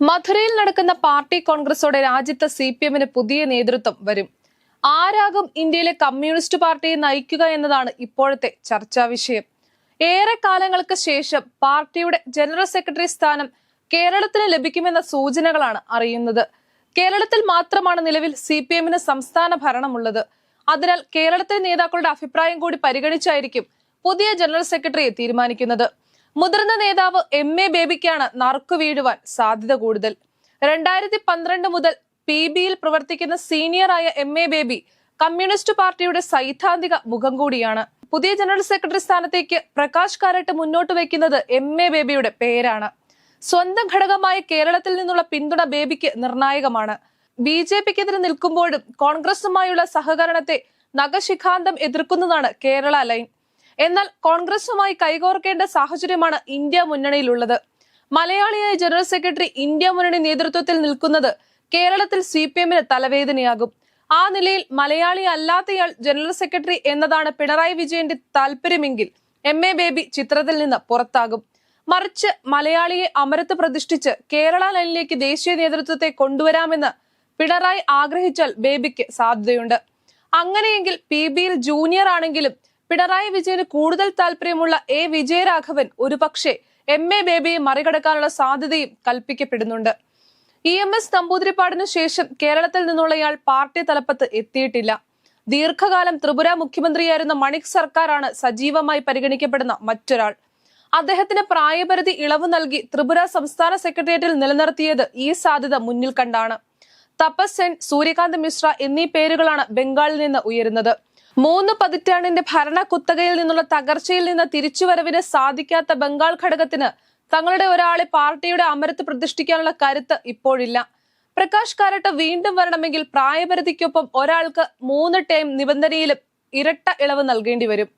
മധുരയിൽ നടക്കുന്ന പാർട്ടി കോൺഗ്രസോടെ രാജ്യത്ത് സി പി എമ്മിന് പുതിയ നേതൃത്വം വരും. ആരാകും ഇന്ത്യയിലെ കമ്മ്യൂണിസ്റ്റ് പാർട്ടിയെ നയിക്കുക എന്നതാണ് ഇപ്പോഴത്തെ ചർച്ചാ വിഷയം. ഏറെ കാലങ്ങൾക്ക് ശേഷം പാർട്ടിയുടെ ജനറൽ സെക്രട്ടറി സ്ഥാനം കേരളത്തിന് ലഭിക്കുമെന്ന സൂചനകളാണ് അറിയുന്നത്. കേരളത്തിൽ മാത്രമാണ് നിലവിൽ സി പി എമ്മിന് സംസ്ഥാന ഭരണമുള്ളത്. അതിനാൽ കേരളത്തിലെ നേതാക്കളുടെ അഭിപ്രായം കൂടി പരിഗണിച്ചായിരിക്കും പുതിയ ജനറൽ സെക്രട്ടറിയെ തീരുമാനിക്കുന്നത്. മുതിർന്ന നേതാവ് എം എ ബേബിക്കാണ് നറുക്കു വീഴുവാൻ സാധ്യത കൂടുതൽ. രണ്ടായിരത്തി പന്ത്രണ്ട് മുതൽ പി ബിയിൽ പ്രവർത്തിക്കുന്ന സീനിയറായ എം എ ബേബി കമ്മ്യൂണിസ്റ്റ് പാർട്ടിയുടെ സൈദ്ധാന്തിക മുഖം കൂടിയാണ്. പുതിയ ജനറൽ സെക്രട്ടറി സ്ഥാനത്തേക്ക് പ്രകാശ് കാരട്ട് മുന്നോട്ട് വയ്ക്കുന്നത് എം എ ബേബിയുടെ പേരാണ്. സ്വന്തം ഘടകമായ കേരളത്തിൽ നിന്നുള്ള പിന്തുണ ബേബിക്ക് നിർണായകമാണ്. ബി ജെ പിക്കെതിരെ നിൽക്കുമ്പോഴും കോൺഗ്രസുമായുള്ള സഹകരണത്തെ നഖശിഖാന്തം എതിർക്കുന്നതാണ് കേരള ലൈൻ. എന്നാൽ കോൺഗ്രസുമായി കൈകോർക്കേണ്ട സാഹചര്യമാണ് ഇന്ത്യ മുന്നണിയിലുള്ളത്. മലയാളിയായ ജനറൽ സെക്രട്ടറി ഇന്ത്യ മുന്നണി നേതൃത്വത്തിൽ നിൽക്കുന്നത് കേരളത്തിൽ സി പി എമ്മിന് തലവേദനയാകും. ആ നിലയിൽ മലയാളി അല്ലാത്തയാൾ ജനറൽ സെക്രട്ടറി എന്നതാണ് പിണറായി വിജയന്റെ താല്പര്യമെങ്കിൽ എം എ ബേബി ചിത്രത്തിൽ നിന്ന് പുറത്താകും. മറിച്ച് മലയാളിയെ അമരത്ത് പ്രതിഷ്ഠിച്ച് കേരള ലൈനിലേക്ക് ദേശീയ നേതൃത്വത്തെ കൊണ്ടുവരാമെന്ന് പിണറായി ആഗ്രഹിച്ചാൽ ബേബിക്ക് സാധ്യതയുണ്ട്. അങ്ങനെയെങ്കിൽ പി ബിയിൽ ജൂനിയർ ആണെങ്കിലും പിണറായി വിജയന് കൂടുതൽ താല്പര്യമുള്ള എ വിജയരാഘവൻ ഒരുപക്ഷെ എം എ ബേബിയെ മറികടക്കാനുള്ള സാധ്യതയും കൽപ്പിക്കപ്പെടുന്നുണ്ട്. ഇ എം എസ് നമ്പൂതിരിപ്പാടിനു ശേഷം കേരളത്തിൽ നിന്നുള്ളയാൾ പാർട്ടി തലപ്പത്ത് എത്തിയിട്ടില്ല. ദീർഘകാലം ത്രിപുര മുഖ്യമന്ത്രിയായിരുന്ന മണിക് സർക്കാരാണ് സജീവമായി പരിഗണിക്കപ്പെടുന്ന മറ്റൊരാൾ. അദ്ദേഹത്തിന് പ്രായപരിധി ഇളവ് നൽകി ത്രിപുര സംസ്ഥാന സെക്രട്ടേറിയറ്റിൽ നിലനിർത്തിയത് ഈ സാധ്യത മുന്നിൽ കണ്ടാണ്. തപസ് സെൻ സൂര്യകാന്ത് മിശ്ര എന്നീ പേരുകളാണ് ബംഗാളിൽ നിന്ന് ഉയരുന്നത്. മൂന്ന് പതിറ്റാണ്ടിന്റെ ഭരണ കുത്തകയിൽ നിന്നുള്ള തകർച്ചയിൽ നിന്ന് തിരിച്ചുവരവിന് സാധിക്കാത്ത ബംഗാൾ ഘടകത്തിന് തങ്ങളുടെ ഒരാളെ പാർട്ടിയുടെ അമരത്ത് പ്രതിഷ്ഠിക്കാനുള്ള കരുത്ത് ഇപ്പോഴില്ല. പ്രകാശ് കാരട്ട് വീണ്ടും വരണമെങ്കിൽ പ്രായപരിധിക്കൊപ്പം ഒരാൾക്ക് മൂന്ന് ടൈം നിബന്ധനയിലും ഇരട്ട ഇളവ് നൽകേണ്ടി വരും.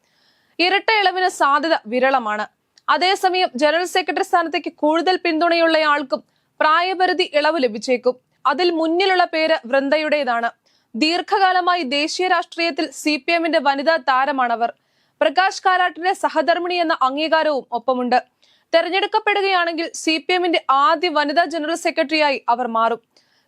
ഇരട്ട ഇളവിന് സാധ്യത വിരളമാണ്. അതേസമയം ജനറൽ സെക്രട്ടറി സ്ഥാനത്തേക്ക് കൂടുതൽ പിന്തുണയുള്ളയാൾക്കും പ്രായപരിധി ഇളവ് ലഭിച്ചേക്കും. അതിൽ മുന്നിലുള്ള പേര് വൃന്ദയുടേതാണ്. ദീർഘകാലമായി ദേശീയ രാഷ്ട്രീയത്തിൽ സി പി എമ്മിന്റെ വനിതാ താരമാണവർ. പ്രകാശ് കാരാട്ടിന്റെ സഹധർമ്മിണി എന്ന അംഗീകാരവും ഒപ്പമുണ്ട്. തെരഞ്ഞെടുക്കപ്പെടുകയാണെങ്കിൽ സി പി എമ്മിന്റെ ആദ്യ വനിതാ ജനറൽ സെക്രട്ടറിയായി അവർ മാറും.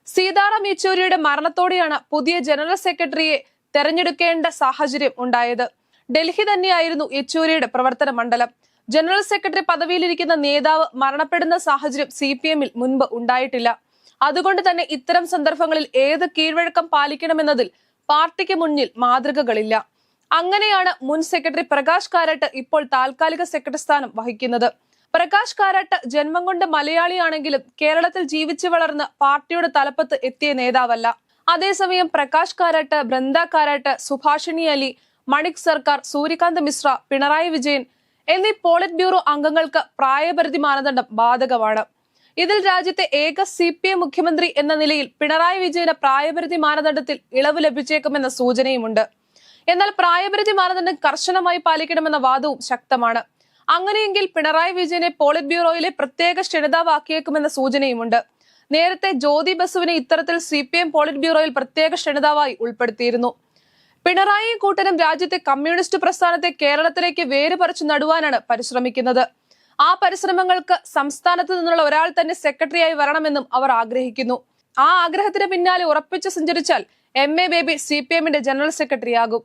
സീതാറാം യെച്ചൂരിയുടെ മരണത്തോടെയാണ് പുതിയ ജനറൽ സെക്രട്ടറിയെ തെരഞ്ഞെടുക്കേണ്ട സാഹചര്യം ഉണ്ടായത്. ഡൽഹി തന്നെയായിരുന്നു യെച്ചൂരിയുടെ പ്രവർത്തന മണ്ഡലം. ജനറൽ സെക്രട്ടറി പദവിയിലിരിക്കുന്ന നേതാവ് മരണപ്പെടുന്ന സാഹചര്യം സി പി എമ്മിൽ മുൻപ് ഉണ്ടായിട്ടില്ല. അതുകൊണ്ട് തന്നെ ഇത്തരം സന്ദർഭങ്ങളിൽ ഏത് കീഴ്വഴക്കം പാലിക്കണമെന്നതിൽ പാർട്ടിക്ക് മുന്നിൽ മാതൃകകളില്ല. അങ്ങനെയാണ് മുൻ സെക്രട്ടറി പ്രകാശ് കാരാട്ട് ഇപ്പോൾ താൽക്കാലിക സെക്രട്ടറി സ്ഥാനം വഹിക്കുന്നത്. പ്രകാശ് കാരാട്ട് ജന്മം കൊണ്ട് മലയാളിയാണെങ്കിലും കേരളത്തിൽ ജീവിച്ചു വളർന്ന് പാർട്ടിയുടെ തലപ്പത്ത് എത്തിയ നേതാവല്ല. അതേസമയം പ്രകാശ് കാരാട്ട് ബൃന്ദ കാരാട്ട് സുഭാഷിണി അലി മണിക് സർക്കാർ സൂര്യകാന്ത് മിശ്ര പിണറായി വിജയൻ എന്നീ പോളിറ്റ് ബ്യൂറോ അംഗങ്ങൾക്ക് പ്രായപരിധി മാനദണ്ഡം ബാധകമാണ്. ഇതിൽ രാജ്യത്തെ ഏക സി പി എം മുഖ്യമന്ത്രി എന്ന നിലയിൽ പിണറായി വിജയന് പ്രായപരിധി മാനദണ്ഡത്തിൽ ഇളവ് ലഭിച്ചേക്കുമെന്ന സൂചനയുമുണ്ട്. എന്നാൽ പ്രായപരിധി മാനദണ്ഡം കർശനമായി പാലിക്കണമെന്ന വാദവും ശക്തമാണ്. അങ്ങനെയെങ്കിൽ പിണറായി വിജയനെ പോളിറ്റ് ബ്യൂറോയിലെ പ്രത്യേക ക്ഷണിതാവാക്കിയേക്കുമെന്ന സൂചനയുമുണ്ട്. നേരത്തെ ജ്യോതി ബസുവിനെ ഇത്തരത്തിൽ സി പി എം പോളിറ്റ് ബ്യൂറോയിൽ പ്രത്യേക ക്ഷണിതാവായി ഉൾപ്പെടുത്തിയിരുന്നു. പിണറായി കൂട്ടരും രാജ്യത്തെ കമ്മ്യൂണിസ്റ്റ് പ്രസ്ഥാനത്തെ കേരളത്തിലേക്ക് വേരുപറിച്ചു നടുവാനാണ് പരിശ്രമിക്കുന്നത്. ആ പരിശ്രമങ്ങൾക്ക് സംസ്ഥാനത്ത് നിന്നുള്ള ഒരാൾ തന്നെ സെക്രട്ടറിയായി വരണമെന്നും അവർ ആഗ്രഹിക്കുന്നു. ആ ആഗ്രഹത്തിന് പിന്നാലെ ഉറപ്പിച്ചു സഞ്ചരിച്ചാൽ M A Baby C P എമ്മിന്റെ ജനറൽ സെക്രട്ടറി ആകും